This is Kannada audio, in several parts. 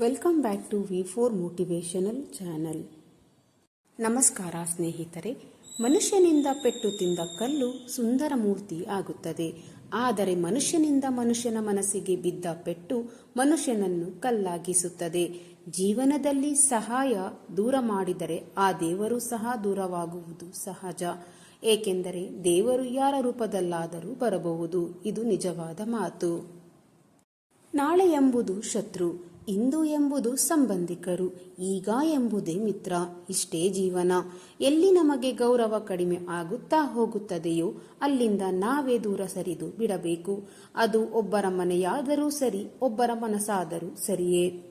Welcome back to V four motivational channel. ನಮಸ್ಕಾರ ಸ್ನೇಹಿತರೆ, ಮನುಷ್ಯನಿಂದ ಪೆಟ್ಟು ತಿಂದ ಕಲ್ಲು ಸುಂದರ ಮೂರ್ತಿ ಆಗುತ್ತದೆ. ಆದರೆ ಮನುಷ್ಯನಿಂದ ಮನುಷ್ಯನ ಮನಸ್ಸಿಗೆ ಬಿದ್ದ ಪೆಟ್ಟು ಮನುಷ್ಯನನ್ನು ಕಲ್ಲಾಗಿಸುತ್ತದೆ. ಜೀವನದಲ್ಲಿ ಸಹಾಯ ದೂರ ಮಾಡಿದರೆ ಆ ದೇವರು ಸಹ ದೂರವಾಗುವುದು ಸಹಜ. ಏಕೆಂದರೆ ದೇವರು ಯಾರ ರೂಪದಲ್ಲಾದರೂ ಬರಬಹುದು. ಇದು ನಿಜವಾದ ಮಾತು. ನಾಳೆ ಎಂಬುದು ಶತ್ರು. ಇಂದು ಎಂಬುದು ಸಂಬಂಧಿಕರು, ಈಗ ಎಂಬುದೇ ಮಿತ್ರ, ಇಷ್ಟೇ ಜೀವನ. ಎಲ್ಲಿ ನಮಗೆ ಗೌರವ ಕಡಿಮೆ ಆಗುತ್ತಾ ಹೋಗುತ್ತದೆಯೋ, ಅಲ್ಲಿಂದ ನಾವೇ ದೂರ ಸರಿದು ಬಿಡಬೇಕು. ಅದು ಒಬ್ಬರ ಮನೆಯಾದರೂ ಸರಿ, ಒಬ್ಬರ ಮನಸ್ಸಾದರೂ ಸರಿಯೇ.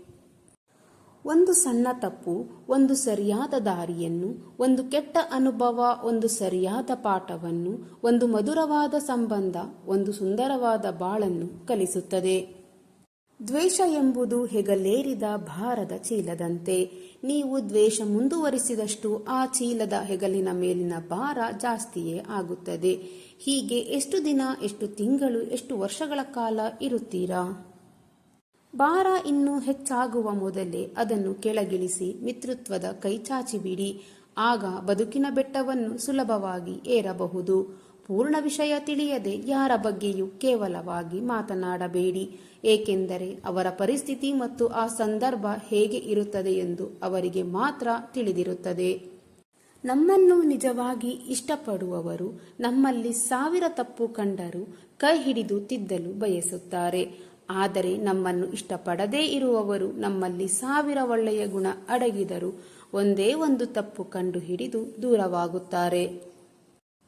ಒಂದು ಸಣ್ಣ ತಪ್ಪು, ಒಂದು ಸರಿಯಾದ ದಾರಿಯನ್ನು, ಒಂದು ಕೆಟ್ಟ ಅನುಭವ, ಒಂದು ಸರಿಯಾದ ಪಾಠವನ್ನು, ಒಂದು ಮಧುರವಾದ ಸಂಬಂಧ, ಒಂದು ಸುಂದರವಾದ ಬಾಳನ್ನು ಕಲಿಸುತ್ತದೆ. ದ್ವೇಷ ಎಂಬುದು ಹೆಗಲೇರಿದ ಭಾರದ ಚೀಲದಂತೆ. ನೀವು ದ್ವೇಷ ಮುಂದುವರಿಸಿದಷ್ಟು ಆ ಚೀಲದ ಹೆಗಲಿನ ಮೇಲಿನ ಭಾರ ಜಾಸ್ತಿಯೇ ಆಗುತ್ತದೆ. ಹೀಗೆ ಎಷ್ಟು ದಿನ, ಎಷ್ಟು ತಿಂಗಳು, ಎಷ್ಟು ವರ್ಷಗಳ ಕಾಲ ಇರುತ್ತೀರಾ? ಭಾರ ಇನ್ನೂ ಹೆಚ್ಚಾಗುವ ಮೊದಲೇ ಅದನ್ನು ಕೆಳಗಿಳಿಸಿ ಮಿತೃತ್ವದ ಕೈಚಾಚಿಬಿಡಿ ಆಗ ಬದುಕಿನ ಬೆಟ್ಟವನ್ನು ಸುಲಭವಾಗಿ ಏರಬಹುದು. ಪೂರ್ಣ ವಿಷಯ ತಿಳಿಯದೆ ಯಾರ ಬಗ್ಗೆಯೂ ಕೇವಲವಾಗಿ ಮಾತನಾಡಬೇಡಿ. ಏಕೆಂದರೆ ಅವರ ಪರಿಸ್ಥಿತಿ ಮತ್ತು ಆ ಸಂದರ್ಭ ಹೇಗೆ ಇರುತ್ತದೆ ಎಂದು ಅವರಿಗೆ ಮಾತ್ರ ತಿಳಿದಿರುತ್ತದೆ. ನಮ್ಮನ್ನು ನಿಜವಾಗಿ ಇಷ್ಟಪಡುವವರು ನಮ್ಮಲ್ಲಿ ಸಾವಿರ ತಪ್ಪು ಕಂಡರೂ ಕೈ ಹಿಡಿದು ತಿದ್ದಲು ಬಯಸುತ್ತಾರೆ. ಆದರೆ ನಮ್ಮನ್ನು ಇಷ್ಟಪಡದೇ ಇರುವವರು ನಮ್ಮಲ್ಲಿ ಸಾವಿರ ಒಳ್ಳೆಯ ಗುಣ ಅಡಗಿದರೂ ಒಂದೇ ಒಂದು ತಪ್ಪು ಕಂಡು ಹಿಡಿದು ದೂರವಾಗುತ್ತಾರೆ.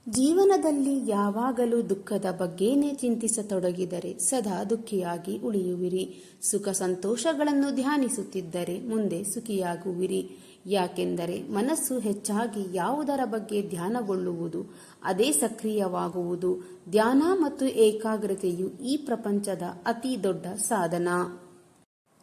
ಜೀವನದಲ್ಲಿ ಯಾವಾಗಲೂ ದುಃಖದ ಬಗ್ಗೆನೇ ಚಿಂತಿಸತೊಡಗಿದರೆ ಸದಾ ದುಃಖಿಯಾಗಿ ಉಳಿಯುವಿರಿ. ಸುಖ ಸಂತೋಷಗಳನ್ನು ಧ್ಯಾನಿಸುತ್ತಿದ್ದರೆ ಮುಂದೆ ಸುಖಿಯಾಗುವಿರಿ. ಯಾಕೆಂದರೆ ಮನಸ್ಸು ಹೆಚ್ಚಾಗಿ ಯಾವುದರ ಬಗ್ಗೆ ಧ್ಯಾನಗೊಳ್ಳುವುದು, ಅದೇ ಸಕ್ರಿಯವಾಗುವುದು. ಧ್ಯಾನ ಮತ್ತು ಏಕಾಗ್ರತೆಯು ಈ ಪ್ರಪಂಚದ ಅತಿ ದೊಡ್ಡ ಸಾಧನ.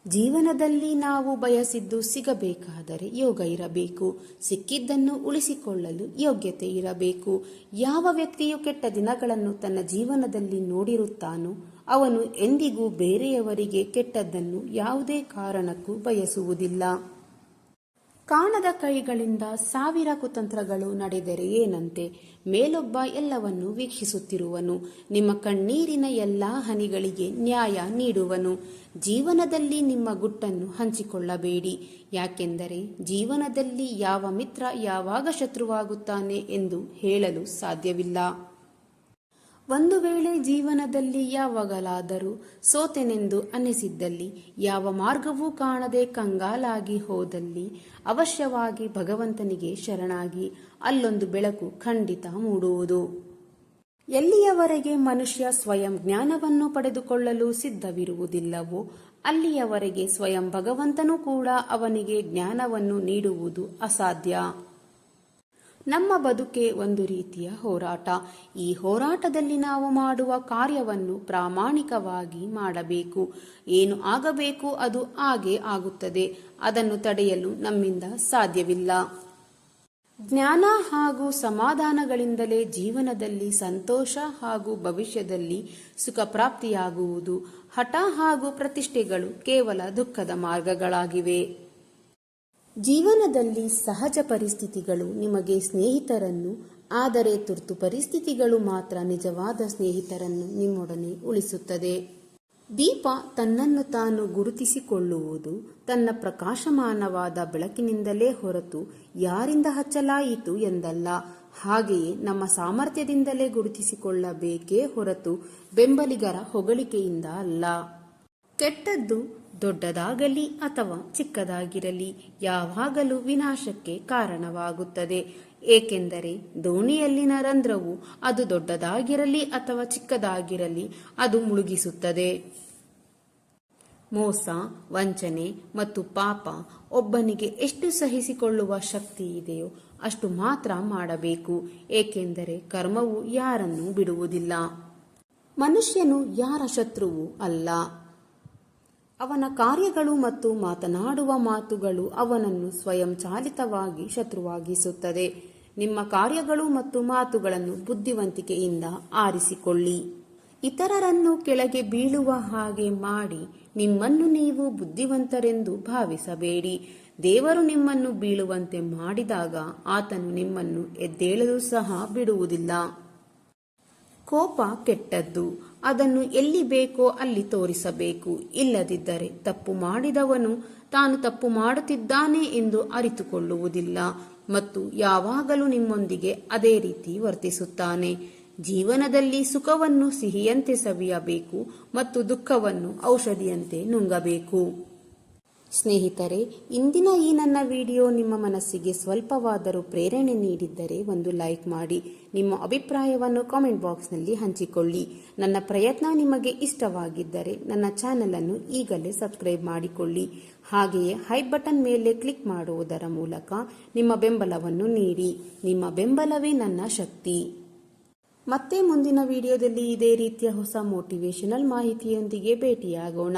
ಜೀವನದಲ್ಲಿ ನಾವು ಬಯಸಿದ್ದು ಸಿಗಬೇಕಾದರೆ ಯೋಗ ಇರಬೇಕು. ಸಿಕ್ಕಿದ್ದನ್ನು ಉಳಿಸಿಕೊಳ್ಳಲು ಯೋಗ್ಯತೆ ಇರಬೇಕು. ಯಾವ ವ್ಯಕ್ತಿಯು ಕೆಟ್ಟ ದಿನಗಳನ್ನು ತನ್ನ ಜೀವನದಲ್ಲಿ ನೋಡಿರುತ್ತಾನೋ ಅವನು ಎಂದಿಗೂ ಬೇರೆಯವರಿಗೆ ಕೆಟ್ಟದ್ದನ್ನು ಯಾವುದೇ ಕಾರಣಕ್ಕೂ ಬಯಸುವುದಿಲ್ಲ. ಕಾಣದ ಕೈಗಳಿಂದ ಸಾವಿರ ಕುತಂತ್ರಗಳು ನಡೆದರೆ ಏನಂತೆ? ಮೇಲೊಬ್ಬ ಎಲ್ಲವನ್ನು ವೀಕ್ಷಿಸುತ್ತಿರುವನು. ನಿಮ್ಮ ಕಣ್ಣೀರಿನ ಎಲ್ಲಾ ಹನಿಗಳಿಗೆ ನ್ಯಾಯ ನೀಡುವನು. ಜೀವನದಲ್ಲಿ ನಿಮ್ಮ ಗುಟ್ಟನ್ನು ಹಂಚಿಕೊಳ್ಳಬೇಡಿ. ಯಾಕೆಂದರೆ ಜೀವನದಲ್ಲಿ ಯಾವ ಮಿತ್ರ ಯಾವಾಗ ಶತ್ರುವಾಗುತ್ತಾನೆ ಎಂದು ಹೇಳಲು ಸಾಧ್ಯವಿಲ್ಲ. ಒಂದು ವೇಳೆ ಜೀವನದಲ್ಲಿ ಯಾವಾಗಲಾದರೂ ಸೋತೆನೆಂದು ಅನಿಸಿದ್ದಲ್ಲಿ ಯಾವ ಮಾರ್ಗವೂ ಕಾಣದೆ ಕಂಗಾಲಾಗಿ ಹೋದಲ್ಲಿ ಅವಶ್ಯವಾಗಿ ಭಗವಂತನಿಗೆ ಶರಣಾಗಿ ಅಲ್ಲೊಂದು ಬೆಳಕು ಖಂಡಿತ ಮೂಡುವುದು. ಎಲ್ಲಿಯವರೆಗೆ ಮನುಷ್ಯ ಸ್ವಯಂ ಜ್ಞಾನವನ್ನು ಪಡೆದುಕೊಳ್ಳಲು ಸಿದ್ಧವಿರುವುದಿಲ್ಲವೋ, ಅಲ್ಲಿಯವರೆಗೆ ಸ್ವಯಂ ಭಗವಂತನೂ ಕೂಡ ಅವನಿಗೆ ಜ್ಞಾನವನ್ನು ನೀಡುವುದು ಅಸಾಧ್ಯ. ನಮ್ಮ ಬದುಕೆ ಒಂದು ರೀತಿಯ ಹೋರಾಟ. ಈ ಹೋರಾಟದಲ್ಲಿ ನಾವು ಮಾಡುವ ಕಾರ್ಯವನ್ನು ಪ್ರಾಮಾಣಿಕವಾಗಿ ಮಾಡಬೇಕು. ಏನು ಆಗಬೇಕು ಅದು ಹಾಗೆ ಆಗುತ್ತದೆ. ಅದನ್ನು ತಡೆಯಲು ನಮ್ಮಿಂದ ಸಾಧ್ಯವಿಲ್ಲ. ಜ್ಞಾನ ಹಾಗೂ ಸಮಾಧಾನಗಳಿಂದಲೇ ಜೀವನದಲ್ಲಿ ಸಂತೋಷ ಹಾಗೂ ಭವಿಷ್ಯದಲ್ಲಿ ಸುಖ ಪ್ರಾಪ್ತಿಯಾಗುವುದು. ಹಠ ಹಾಗೂ ಪ್ರತಿಷ್ಠೆಗಳು ಕೇವಲ ದುಃಖದ ಮಾರ್ಗಗಳಾಗಿವೆ. ಜೀವನದಲ್ಲಿ ಸಹಜ ಪರಿಸ್ಥಿತಿಗಳು ನಿಮಗೆ ಸ್ನೇಹಿತರನ್ನು, ಆದರೆ ತುರ್ತು ಪರಿಸ್ಥಿತಿಗಳು ಮಾತ್ರ ನಿಜವಾದ ಸ್ನೇಹಿತರನ್ನು ನಿಮ್ಮೊಡನೆ ಉಳಿಸುತ್ತದೆ. ದೀಪ ತನ್ನನ್ನು ತಾನು ಗುರುತಿಸಿಕೊಳ್ಳುವುದು ತನ್ನ ಪ್ರಕಾಶಮಾನವಾದ ಬೆಳಕಿನಿಂದಲೇ ಹೊರತು ಯಾರಿಂದ ಹಚ್ಚಲಾಯಿತು ಎಂದಲ್ಲ. ಹಾಗೆಯೇ ನಮ್ಮ ಸಾಮರ್ಥ್ಯದಿಂದಲೇ ಗುರುತಿಸಿಕೊಳ್ಳಬೇಕೇ ಹೊರತು ಬೆಂಬಲಿಗರ ಹೊಗಳಿಕೆಯಿಂದ ಅಲ್ಲ. ಕೆಟ್ಟದ್ದು ದೊಡ್ಡದಾಗಲಿ ಅಥವಾ ಚಿಕ್ಕದಾಗಿರಲಿ ಯಾವಾಗಲೂ ವಿನಾಶಕ್ಕೆ ಕಾರಣವಾಗುತ್ತದೆ. ಏಕೆಂದರೆ ದೋಣಿಯಲ್ಲಿನ ರಂಧ್ರವು ಅದು ದೊಡ್ಡದಾಗಿರಲಿ ಅಥವಾ ಚಿಕ್ಕದಾಗಿರಲಿ ಅದು ಮುಳುಗಿಸುತ್ತದೆ. ಮೋಸ, ವಂಚನೆ ಮತ್ತು ಪಾಪ ಒಬ್ಬನಿಗೆ ಎಷ್ಟು ಸಹಿಸಿಕೊಳ್ಳುವ ಶಕ್ತಿ ಇದೆಯೋ ಅಷ್ಟು ಮಾತ್ರ ಮಾಡಬೇಕು. ಏಕೆಂದರೆ ಕರ್ಮವು ಯಾರನ್ನೂ ಬಿಡುವುದಿಲ್ಲ. ಮನುಷ್ಯನು ಯಾರ ಶತ್ರುವು ಅಲ್ಲ. ಅವನ ಕಾರ್ಯಗಳು ಮತ್ತು ಮಾತನಾಡುವ ಮಾತುಗಳು ಅವನನ್ನು ಸ್ವಯಂ ಚಾಲಿತವಾಗಿ ಶತ್ರುವಾಗಿಸುತ್ತದೆ. ನಿಮ್ಮ ಕಾರ್ಯಗಳು ಮತ್ತು ಮಾತುಗಳನ್ನು ಬುದ್ಧಿವಂತಿಕೆಯಿಂದ ಆರಿಸಿಕೊಳ್ಳಿ. ಇತರರನ್ನು ಕೆಳಗೆ ಬೀಳುವ ಹಾಗೆ ಮಾಡಿ ನಿಮ್ಮನ್ನು ನೀವು ಬುದ್ಧಿವಂತರೆಂದು ಭಾವಿಸಬೇಡಿ. ದೇವರು ನಿಮ್ಮನ್ನು ಬೀಳುವಂತೆ ಮಾಡಿದಾಗ ಆತನು ನಿಮ್ಮನ್ನು ಎದ್ದೇಳಲು ಸಹ ಬಿಡುವುದಿಲ್ಲ. ಕೋಪ ಕೆಟ್ಟದ್ದು. ಅದನ್ನು ಎಲ್ಲಿ ಬೇಕೋ ಅಲ್ಲಿ ತೋರಿಸಬೇಕು. ಇಲ್ಲದಿದ್ದರೆ ತಪ್ಪು ಮಾಡಿದವನು ತಾನು ತಪ್ಪು ಮಾಡುತ್ತಿದ್ದಾನೆ ಎಂದು ಅರಿತುಕೊಳ್ಳುವುದಿಲ್ಲ ಮತ್ತು ಯಾವಾಗಲೂ ನಿಮ್ಮೊಂದಿಗೆ ಅದೇ ರೀತಿ ವರ್ತಿಸುತ್ತಾನೆ. ಜೀವನದಲ್ಲಿ ಸುಖವನ್ನು ಸಿಹಿಯಂತೆ ಸವಿಯಬೇಕು ಮತ್ತು ದುಃಖವನ್ನು ಔಷಧಿಯಂತೆ ನುಂಗಬೇಕು. ಸ್ನೇಹಿತರೆ, ಇಂದಿನ ಈ ನನ್ನ ವಿಡಿಯೋ ನಿಮ್ಮ ಮನಸ್ಸಿಗೆ ಸ್ವಲ್ಪವಾದರೂ ಪ್ರೇರಣೆ ನೀಡಿದ್ದರೆ ಒಂದು ಲೈಕ್ ಮಾಡಿ. ನಿಮ್ಮ ಅಭಿಪ್ರಾಯವನ್ನು ಕಾಮೆಂಟ್ ಬಾಕ್ಸ್ನಲ್ಲಿ ಹಂಚಿಕೊಳ್ಳಿ. ನನ್ನ ಪ್ರಯತ್ನ ನಿಮಗೆ ಇಷ್ಟವಾಗಿದ್ದರೆ ನನ್ನ ಚಾನೆಲ್ ಅನ್ನು ಈಗಲೇ ಸಬ್ಸ್ಕ್ರೈಬ್ ಮಾಡಿಕೊಳ್ಳಿ. ಹಾಗೆಯೇ ಹೈ ಬಟನ್ ಮೇಲೆ ಕ್ಲಿಕ್ ಮಾಡುವುದರ ಮೂಲಕ ನಿಮ್ಮ ಬೆಂಬಲವನ್ನು ನೀಡಿ. ನಿಮ್ಮ ಬೆಂಬಲವೇ ನನ್ನ ಶಕ್ತಿ. ಮತ್ತೆ ಮುಂದಿನ ವಿಡಿಯೋದಲ್ಲಿ ಇದೇ ರೀತಿಯ ಹೊಸ ಮೋಟಿವೇಶನಲ್ ಮಾಹಿತಿಯೊಂದಿಗೆ ಭೇಟಿಯಾಗೋಣ.